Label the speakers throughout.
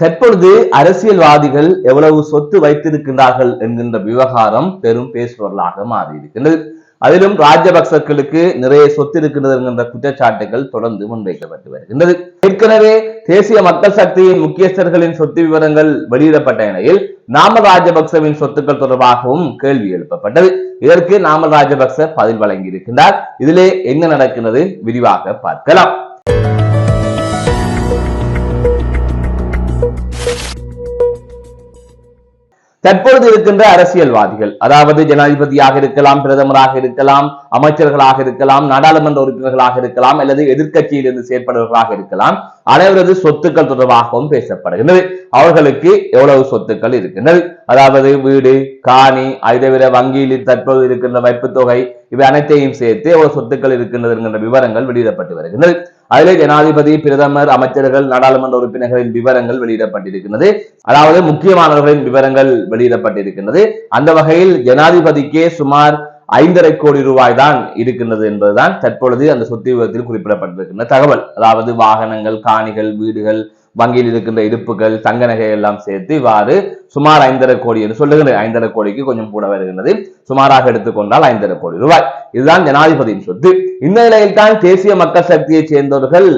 Speaker 1: தற்பொழுது அரசியல்வாதிகள் எவ்வளவு சொத்து வைத்திருக்கின்றார்கள் என்கின்ற விவகாரம் பெரும் பேசுபொருளாக மாறியிருக்கின்றது. அதிலும் ராஜபக்சர்களுக்கு நிறைய சொத்து இருக்கின்றது என்கின்ற குற்றச்சாட்டுகள் தொடர்ந்து முன்வைக்கப்பட்டு வருகின்றது. ஏற்கனவே தேசிய மக்கள் சக்தியின் முக்கியஸ்தர்களின் சொத்து விவரங்கள் வெளியிடப்பட்ட நிலையில் நாம ராஜபக்சவின் சொத்துக்கள் தொடர்பாகவும் கேள்வி எழுப்பப்பட்டது. இதற்கு நாம ராஜபக்ச பதில் வழங்கியிருக்கின்றார். இதிலே என்ன நடக்கிறது விரிவாக பார்க்கலாம். தற்பொழுது இருக்கின்ற அரசியல்வாதிகள் அதாவது ஜனாதிபதியாக இருக்கலாம் பிரதமராக இருக்கலாம் அமைச்சர்களாக இருக்கலாம் நாடாளுமன்ற உறுப்பினர்களாக இருக்கலாம் அல்லது எதிர்க்கட்சியில் இருந்து செயற்படுவர்களாக இருக்கலாம் அனைவரது சொத்துக்கள் தொடர்பாகவும் பேசப்படுகின்றது அவர்களுக்கு எவ்வளவு சொத்துக்கள் இருக்கின்றது அதாவது வீடு காணி அதை தவிர வங்கியில் தற்போது இருக்கின்ற வைப்பு தொகை இவை அனைத்தையும் சேர்த்து எவ்வளவு சொத்துக்கள் இருக்கின்றது என்கின்ற விவரங்கள் வெளியிடப்பட்டு வருகின்றது அதிலே ஜனாதிபதி பிரதமர் அமைச்சர்கள் நாடாளுமன்ற உறுப்பினர்களின் விவரங்கள் வெளியிடப்பட்டிருக்கிறது. அதாவது முக்கியமானவர்களின் விவரங்கள் வெளியிடப்பட்டிருக்கின்றது அந்த வகையில் ஜனாதிபதிக்கே சுமார் ஐந்தரை கோடி ரூபாய் தான் இருக்கின்றது என்பதுதான் தற்பொழுது அந்த சொத்து விவரத்தில் குறிப்பிடப்பட்டிருக்கின்ற தகவல். அதாவது வாகனங்கள் காணிகள் வீடுகள் வங்கியில் இருக்கின்ற இருப்புகள் தங்க நகை எல்லாம் சேர்த்து இவ்வாறு சுமார் ஐந்தரை கோடி என்று சொல்லுகின்ற ஐந்தரை கோடிக்கு கொஞ்சம் கூட வருகின்றது. சுமாராக எடுத்துக்கொண்டால் ஐந்தரை கோடி ரூபாய். இதுதான் ஜனாதிபதியின் சொத்து. இந்த நிலையில் தான் தேசிய மக்கள் சக்தியை சேர்ந்தவர்கள்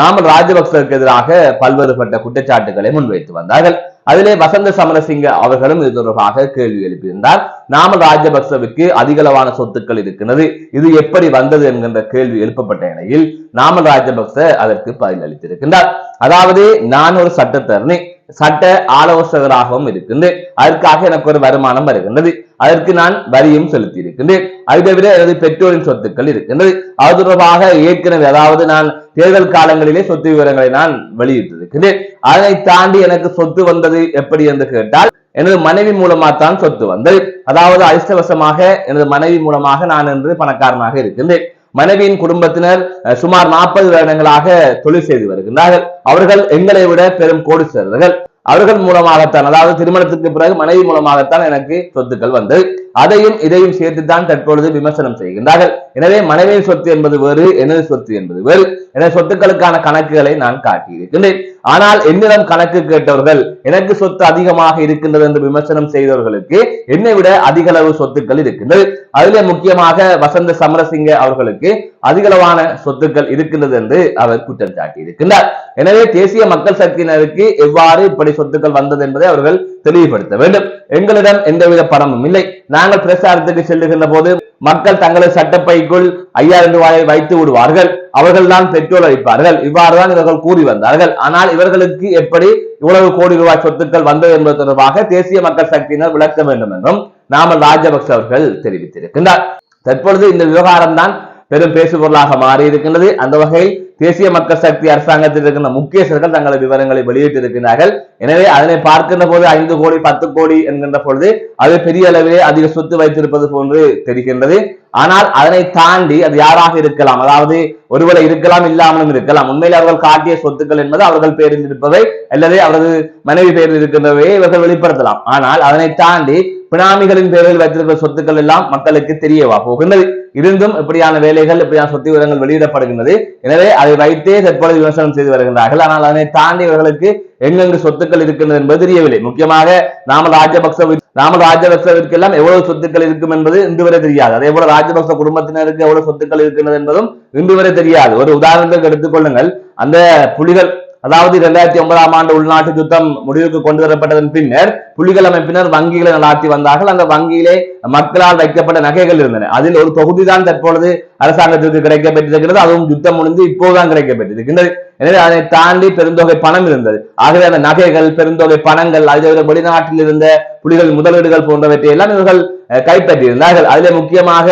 Speaker 1: நாமல் ராஜபக்சருக்கு எதிராக பல்வேறுபட்ட குற்றச்சாட்டுகளை முன்வைத்து வந்தார்கள். அதிலே வசந்த சமரசிங்க அவர்களும் இது தொடர்பாக கேள்வி எழுப்பியிருந்தார். நாம ராஜபக்சவுக்கு அதிகளவான சொத்துக்கள் இருக்கிறது இது எப்படி வந்தது என்கின்ற கேள்வி எழுப்பப்பட்ட நிலையில் நாம ராஜபக்ச அதற்கு பதில் அளித்திருக்கின்றார். அதாவது நான் ஒரு சட்டத்தரணி சட்ட ஆலோசகராகவும் இருக்கின்றேன். அதற்காக எனக்கு ஒரு வருமானம் வருகின்றது. அதற்கு நான் வரியும் செலுத்தி இருக்கின்றேன் அது தவிர எனது பெற்றோரின் சொத்துக்கள் இருக்கின்றது. அது தொடர்பாக ஏற்கனவே அதாவது நான் தேர்தல் காலங்களிலே சொத்து விவரங்களை நான் வெளியிட்டிருக்கிறேன். அதனை தாண்டி எனக்கு சொத்து வந்தது எப்படி என்று கேட்டால் எனது மனைவி மூலமா தான் சொத்து வந்தது. அதாவது அதிர்ஷ்டவசமாக எனது மனைவி மூலமாக நான் என்று பணக்காரனாக இருக்கின்றேன். மனைவியின் குடும்பத்தினர் சுமார் நாற்பது வருடங்களாக தொழில் செய்து வருகின்றார்கள். அவர்கள் எங்களை விட பெரும் கோடீஸ்வரர்கள். அவர்கள் மூலமாகத்தான் அதாவது திருமணத்துக்கு பிறகு மனைவி மூலமாகத்தான் எனக்கு சொத்துக்கள் வந்தது. அதையும் இதையும் சேர்த்துத்தான் தற்பொழுது விமர்சனம் செய்கின்றார்கள். எனவே மனைவியின் சொத்து என்பது வேறு எனது சொத்து என்பது வேறு. எனது சொத்துக்களுக்கான கணக்குகளை நான் காட்டியிருக்கின்றேன் ஆனால் என்னிடம் கணக்கு கேட்டவர்கள் எனக்கு சொத்து அதிகமாக இருக்கின்றது என்று விமர்சனம் செய்தவர்களுக்கு என்னை விட அதிக அளவு சொத்துக்கள் இருக்கின்றது. அதிலே முக்கியமாக வசந்த சமரசிங்க அவர்களுக்கு அதிகளவான சொத்துக்கள் இருக்கின்றது என்று அவர் குற்றம் சாட்டியிருக்கின்றார். எனவே தேசிய மக்கள் சக்தியினருக்கு எவ்வாறு இப்படி சொத்துக்கள் வந்தது என்பதை அவர்கள் தெளிவுபடுத்த வேண்டும். எங்களிடம் எந்தவித பணமும் இல்லை. நாங்கள் பிரச்சாரத்துக்கு செல்லுகின்ற போது மக்கள் தங்களது சட்டப்பைக்குள் ஐயாயிரம் ரூபாயை வைத்து விடுவார்கள். அவர்கள் தான் பெட்ரோல் அளிப்பார்கள். இவ்வாறுதான் இவர்கள் கூறி வந்தார்கள். ஆனால் இவர்களுக்கு எப்படி இவ்வளவு கோடி ரூபாய் சொத்துக்கள் வந்தது என்பது தொடர்பாக தேசிய மக்கள் சக்தியினர் விளக்க வேண்டும் என்றும் நாமல் ராஜபக்ச அவர்கள் தெரிவித்திருக்கின்றார். தற்பொழுது இந்த விவகாரம் தான் பெரும் பேசுபொருளாக மாறி இருக்கின்றது அந்த வகையில் தேசிய மக்கள் சக்தி அரசாங்கத்தில் இருக்கின்ற முக்கியஸ்தர்கள் தங்களது விவரங்களை வெளியிட்டிருக்கிறார்கள். எனவே அதனை பார்க்கின்ற போது ஐந்து கோடி பத்து கோடி என்கின்ற பொழுது அது பெரிய அளவிலே அதிக சொத்து வைத்திருப்பது போன்று தெரிகின்றது. ஆனால் அதனை தாண்டி அது யாராக இருக்கலாம்? அதாவது ஒருவரை இருக்கலாம் இல்லாமலும் இருக்கலாம். உண்மையில் அவர்கள் காட்டிய சொத்துக்கள் என்பது அவர்கள் பேரில் இருப்பவை அல்லது அவரது மனைவி பேரில் இருக்கின்றவையை இவர்கள் வெளிப்படுத்தலாம். ஆனால் அதனை தாண்டி பினாமிகளின் பேரில் வைத்திருக்கிற சொத்துக்கள் எல்லாம் மக்களுக்கு தெரியவா போகின்றது. இருந்தும் இப்படியான வேலைகள் இப்படியான சொத்து விவரங்கள் வெளியிடப்படுகின்றது. எனவே அதை வைத்தே தற்பொழுது விமர்சனம் செய்து வருகின்றார்கள். ஆனால் அதனை தாண்டி இவர்களுக்கு எங்கெங்கு சொத்துக்கள் இருக்கின்றது என்பது தெரியவில்லை. முக்கியமாக நாம ராஜபக்ச நாம ராஜபக்சவிற்கெல்லாம் எவ்வளவு சொத்துக்கள் இருக்கும் என்பது இன்று வரை தெரியாது. அதே போல ராஜபக்ச குடும்பத்தினருக்கு எவ்வளவு சொத்துக்கள் இருக்கின்றது என்பதும் இன்று வரை தெரியாது. ஒரு உதாரணத்துக்கு எடுத்துக்கொள்ளுங்கள் அந்த புலிகள் அதாவது இரண்டாயிரத்தி ஒன்பதாம் ஆண்டு உள்நாட்டு யுத்தம் முடிவுக்கு கொண்டு வரப்பட்டதன் பின்னர் புலிகள் அமைப்பினர் வங்கிகளை நடாத்தி வந்தார்கள். அந்த வங்கியிலே மக்களால் வைக்கப்பட்ட நகைகள் இருந்தன. அதில் ஒரு தொகுதி தான் தற்பொழுது அரசாங்கத்திற்கு கிடைக்கப்பட்டிருக்கிறது. அதுவும் யுத்தம் முடிந்து இப்போதுதான் கிடைக்கப்பட்டிருக்கின்றது. எனவே அதை தாண்டி பெருந்தொகை பணம் இருந்தது. ஆகவே அந்த நகைகள் பெருந்தொகை பணங்கள் அதே வெளிநாட்டில் இருந்த புலிகள் முதலீடுகள் போன்றவற்றை எல்லாம் இவர்கள் கைப்பற்றியிருந்தார்கள். அதிலே முக்கியமாக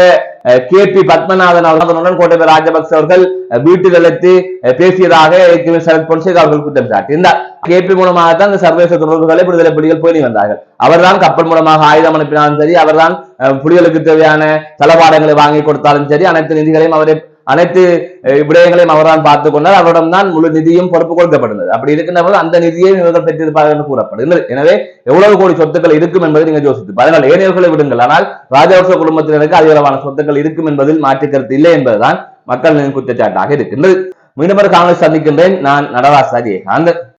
Speaker 1: கே பி பத்மநாதன் அவர்களுடன் கோட்டை ராஜபக்ச அவர்கள் வீட்டில் அழைத்து பேசியதாக சரத் பொன்சேகா அவர்கள் குற்றம் சாட்டியிருந்தார் கே பி மூலமாக தான் இந்த சர்வதேச தொடர்புகளை விடுதலை புலிகள் போய் வந்தார்கள். அவர்தான் கப்பல் மூலமாக ஆயுதம் அனுப்பினாலும் சரி அவர்தான் புலிகளுக்கு தேவையான தளவாடங்களை வாங்கி கொடுத்தாலும் சரி அனைத்து நிதிகளையும் அவரை அனைத்து விடயங்களையும் அவர்தான் பார்த்துக் கொண்டார். அவரிடம் தான் முழு நிதியும் பொறுப்பு கொடுக்கப்படுகிறது அப்படி இருக்கின்ற போது அந்த நிதியை இவர்கள் பெற்றிருப்பார்கள் என்று கூறப்படுகிறது. எனவே எவ்வளவு கோடி சொத்துக்கள் இருக்கும் என்பதை நீங்கள் யோசித்து அதனால் ஏனையர்களை விடுங்கள். ஆனால் ராஜவர்ஷ குடும்பத்தினருக்கு அதிகளவான சொத்துக்கள் இருக்கும் என்பதில் மாற்று கருத்து இல்லை என்பதுதான் மக்களின் குற்றச்சாட்டாக இருக்கின்றது. மீண்டும் ஒரு காணொலி சந்திக்கின்றேன். நான் நடராஜ் அஜயகாந்த்